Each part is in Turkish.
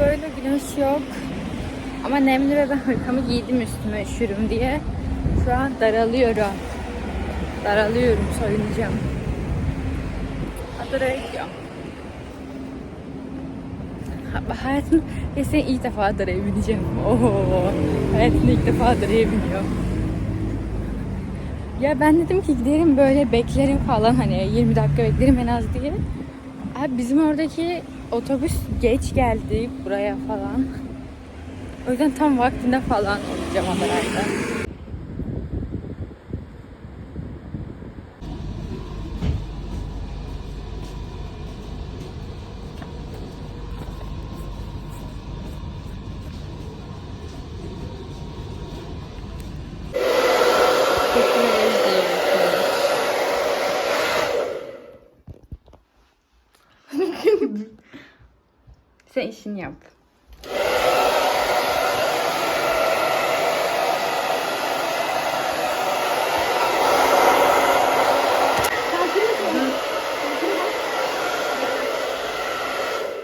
böyle güneş yok. Ama nemli ve ben hırkamı giydim üstüme üşürüm diye. Şu an daralıyorum. Daralıyorum, soyunacağım. Adara'ya gidiyorum. Ha- Hayatım kesin ilk defa Adara'ya bineceğim. Oho. Hayatımda ilk defa Adara'ya biniyorum. Ya ben dedim ki giderim böyle beklerim falan hani 20 dakika beklerim en az diye. Abi bizim oradaki otobüs geç geldi buraya falan. O yüzden tam vaktinde falan olacağım Adana'da. İşini yap.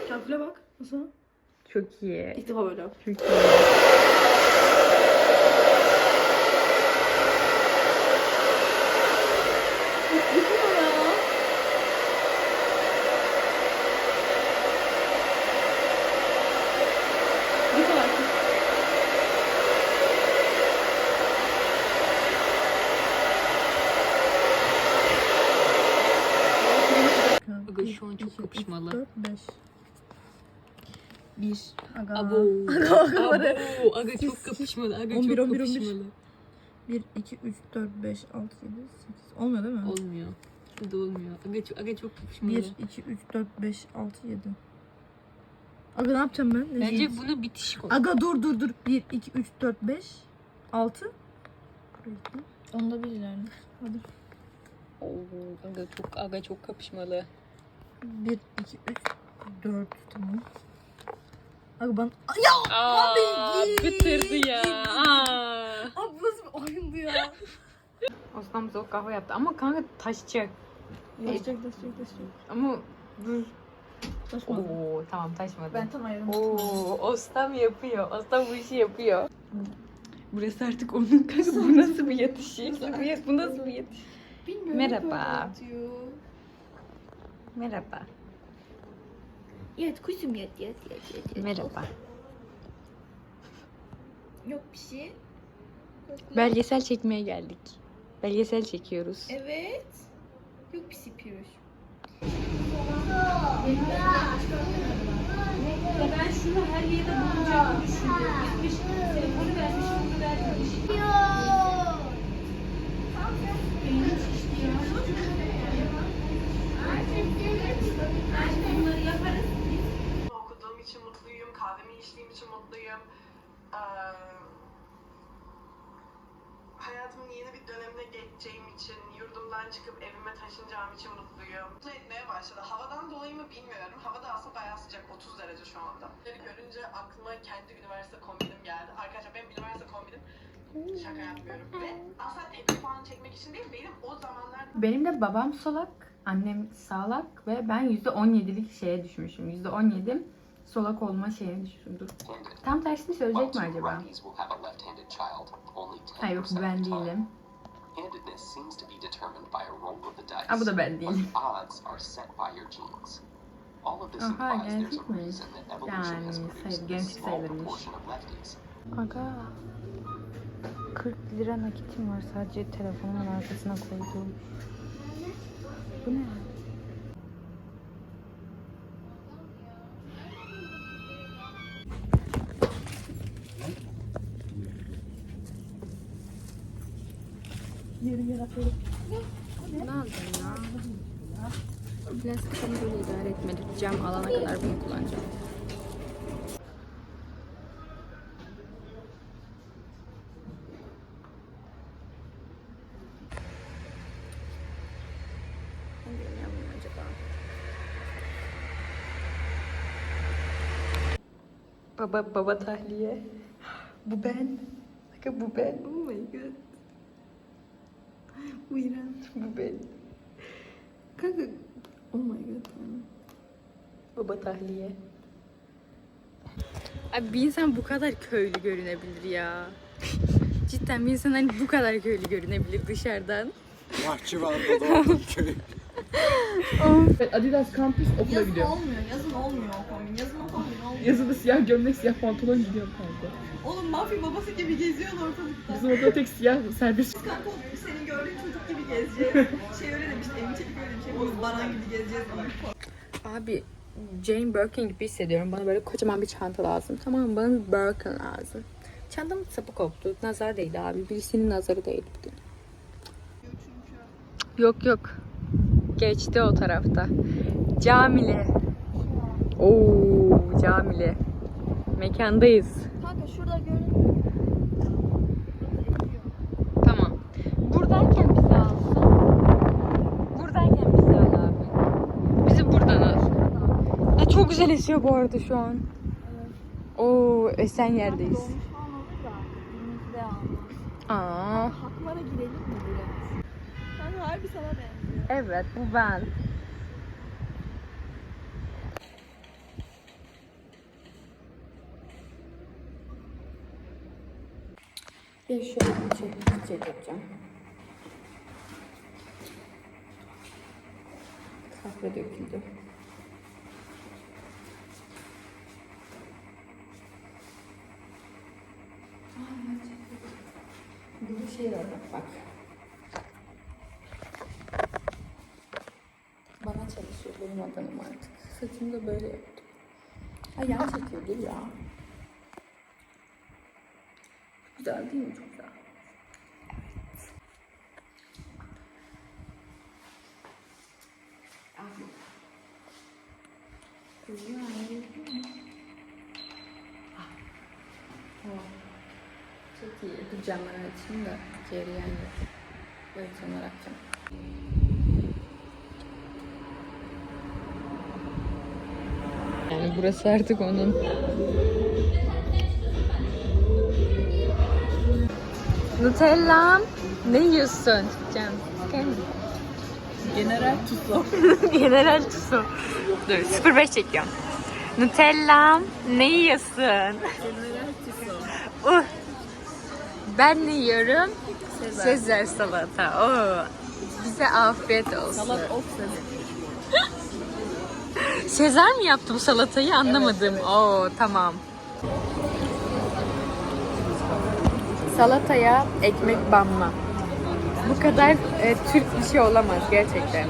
Kafile bak. Nasıl? Çok iyi. İlk defa böyle. Çok iyi. Bu kadar. Aga şu an çok kapışmalı. 4, 5. 1. Aga. Abo. Aga, aga. Abo. Aga çok kapışmalı. Aga 11, çok 11, 11. kapışmalı. 1, 2, 3, 4, 5, 6, 7, 8. Olmuyor değil mi? Olmuyor. Şurada olmuyor. Aga çok, aga çok kapışmalı. 1, 2, 3, 4, 5, 6, 7. Aga ne yapacağım ben? Ne Bence diyeyim? bunu bitişik ol. Aga dur dur dur. 1, 2, 3, 4, 5, 6. Onda bir ilerle. Hadi. Oo, aga çok aga çok kapışmalı. 1, 2, 3, 4. Tamam. Aga ben... Ya! Aa, Abi, bitirdi ya. Aa. Abi bu nasıl bir oyundu ya? Osman bize o kahve yaptı ama kanka taşacak. Taşacak taşacak taşacak. Ama dur. Taşmadı. Oo tamam taşmadı. Ben tam ayrılmıştım. Oo, Ostam yapıyor. Ostam bu işi yapıyor. Burası artık onun kanka. Bu nasıl bir yatış? Bu, ya- bu nasıl bir yatış? Bilmiyorum. Merhaba. Merhaba. Yat kuzum yat yat yat yat. yat. Merhaba. Yok bir şey. Kokla. Belgesel çekmeye geldik. Belgesel çekiyoruz. Evet. Yok bir şey piruş. Ben şunu her yerde bulacağımı düşünüyorum. Gitmiş telefonu vermiş, bunu. Beynim şişti ya. Bunları yaparız. okuduğum için mutluyum, kahvemi içtiğim için mutluyum. Ee, hayatımın yeni bir dönemine geçeceğim için, yurdumdan çıkıp evime taşınacağım için mutluyum. Mutlu etmeye başladı. Havadan dolayı mı bilmiyorum. Hava da aslında bayağı sıcak, 30 derece şu anda. Bunları görünce aklıma kendi üniversite kombinim geldi. Arkadaşlar benim üniversite kombinim Şaka yapmıyorum. Ve aslında tek puan çekmek için değil, benim o zamanlar Benim de babam solak, annem sağlak ve ben %17'lik şeye düşmüşüm. %17 solak olma şeyine düşmüşüm. Dur. Tam tersini söyleyecek mi acaba? Hayır yok bu ben değilim. Handedness seems to be determined by a roll of the dice. Ha bu da ben değilim. Aha, genetik mi? Yani sayı- genetik sayılırmış. Aga 40 lira nakitim var sadece telefonumun arkasına koyduğum. Bu ne? Ne aldın ya? Plastik böyle idare etmedik. Cam alana kadar bunu kullanacağım. Baba baba tahliye. Bu ben. Bakın bu ben. Oh my god. Bu iğrenç. Bu ben. Kanka. Oh my god. Baba tahliye. Abi bir insan bu kadar köylü görünebilir ya. Cidden bir insan hani bu kadar köylü görünebilir dışarıdan. Bahçıvan'da doğdum köy. Adidas kampüs okula Yazın gidiyor. olmuyor, yazın olmuyor o kombin. Yazın o Yazıda siyah gömlek, siyah pantolon gidiyor kanka. Oğlum mafya babası gibi geziyorsun ortalıkta. Bizim orada tek siyah serbest. Kanka senin gördüğün çocuk gibi gezeceğiz. şey öyle demişti, Emin Çelik öyle bir şey. Biz Baran gibi gezeceğiz. Abi Jane Birkin gibi hissediyorum. Bana böyle kocaman bir çanta lazım. Tamam mı? Bana bir Birkin lazım. Çantamın sapı koptu. Nazar değdi abi. Birisinin nazarı değdi bugün. Yok yok. Geçti o tarafta. Camili. Oo camili. Mekandayız. Kanka şurada görünüyor. Tamam. Buradayken bizi alsın. Buradayken bizi al abi. Bizi buradan al. Ya çok güzel esiyor bu arada şu an. Oo esen yerdeyiz. Aa, Haklara girelim mi biraz? Kanka harbi sana benziyor. evet bu ben. Bir şöyle bir bir şey yapacağım. Kahve döküldü. Burada şey var bak bak. Bana çalışıyor benim adamım artık. Saçımı da böyle yaptım. Ayağım çekiyor dur ya. Güzel değil mi? Çok güzel. Ah. Oh. Çok iyi. Dur camları açayım da ciğeri yanıyor. Böyle sonra açacağım. Yani burası artık onun. Nutella'm. Ne yiyorsun? Can. Gel. General Tuso. General Tuso. Dur 05 çekiyorum. Nutella'm. Ne yiyorsun? General Tuso. Uh. Ben ne yiyorum? Sezar. salata. Oo. Bize afiyet olsun. Salat of Sezar. Sezar mı yaptı bu salatayı anlamadım. Oo tamam. Salataya ekmek banma. Bu kadar e, Türk bir şey olamaz gerçekten.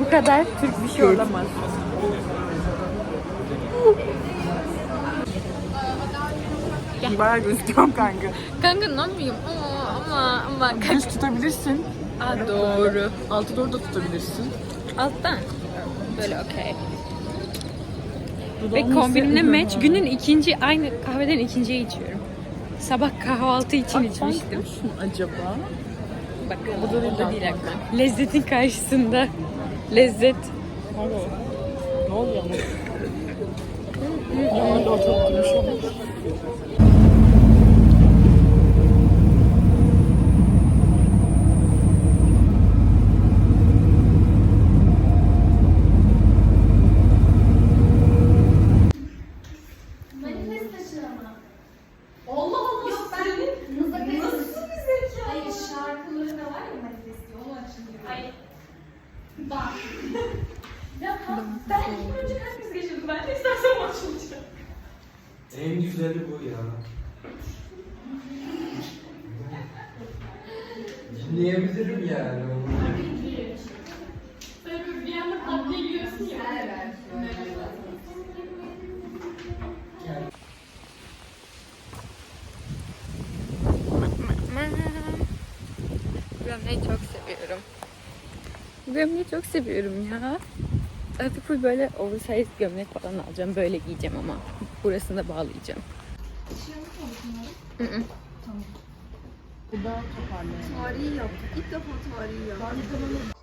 Bu kadar Türk bir şey olamaz. Bayağı gözüküyorum kanka. Kanka ne yapayım? Ama ama ama Düz tutabilirsin. Aa, doğru. Altı doğru da tutabilirsin. Alttan. Böyle okey. Ve kombinimle match günün ikinci aynı kahveden ikinciyi içiyorum. Sabah kahvaltı için içmiştim. Şu acaba? Bak bu da değil aklıma. Lezzetin karşısında. Lezzet. Ne oluyor ama? Yanına da ortalık durmuş olmuş. Allah Allah. Yok ben nasıl bir zeka? Hayır şarkıları da var ya manifesti onu açın Hayır. Bak. ya bak, ben ilk önce kaç kız geçirdim ben de. En güzeli bu ya. Dinleyebilirim yani onu. Böyle böyle bir anda giriyorsun ya. Gömleği çok seviyorum. Gömleği çok seviyorum ya. Artık full böyle oversize gömlek falan alacağım. Böyle giyeceğim ama. Burasını da bağlayacağım. Hı hı. Bu da toparlayalım. Tarihi yaptık. İlk defa tarihi yaptık.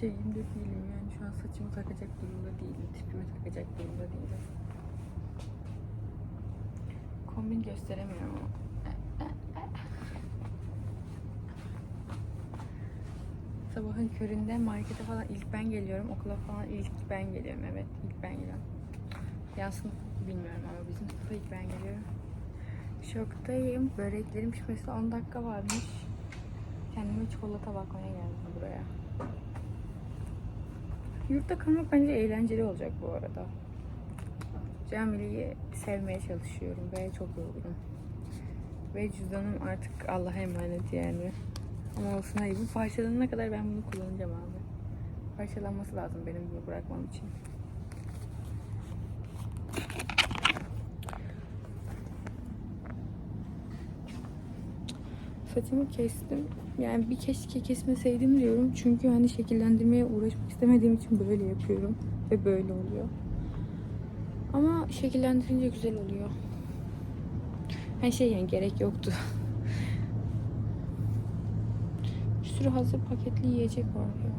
Şeyimde değilim yani şu an saçımı takacak durumda değilim. Tipimi takacak durumda değilim. kombin gösteremiyorum ama. Sabahın köründe markete falan ilk ben geliyorum. Okula falan ilk ben geliyorum. Evet ilk ben geliyorum. Yan bilmiyorum ama bizim sınıfa ilk ben geliyorum. Şoktayım. Böreklerin pişmesi 10 dakika varmış. Kendime çikolata bakmaya geldim buraya. Yurtta kalmak bence eğlenceli olacak bu arada. Camile'yi sevmeye çalışıyorum ve çok yorgunum. Ve cüzdanım artık Allah'a emanet yani. Ama olsun hayır bu parçalanana kadar ben bunu kullanacağım abi. Parçalanması lazım benim bunu bırakmam için. Saçımı kestim. Yani bir keşke kesmeseydim diyorum. Çünkü hani şekillendirmeye uğraşmak istemediğim için böyle yapıyorum. Ve böyle oluyor. Ama şekillendirince güzel oluyor. Her şey yani gerek yoktu. Bir sürü hazır paketli yiyecek var ya.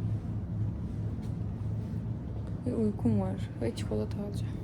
Ve uykum var. Ve çikolata alacağım.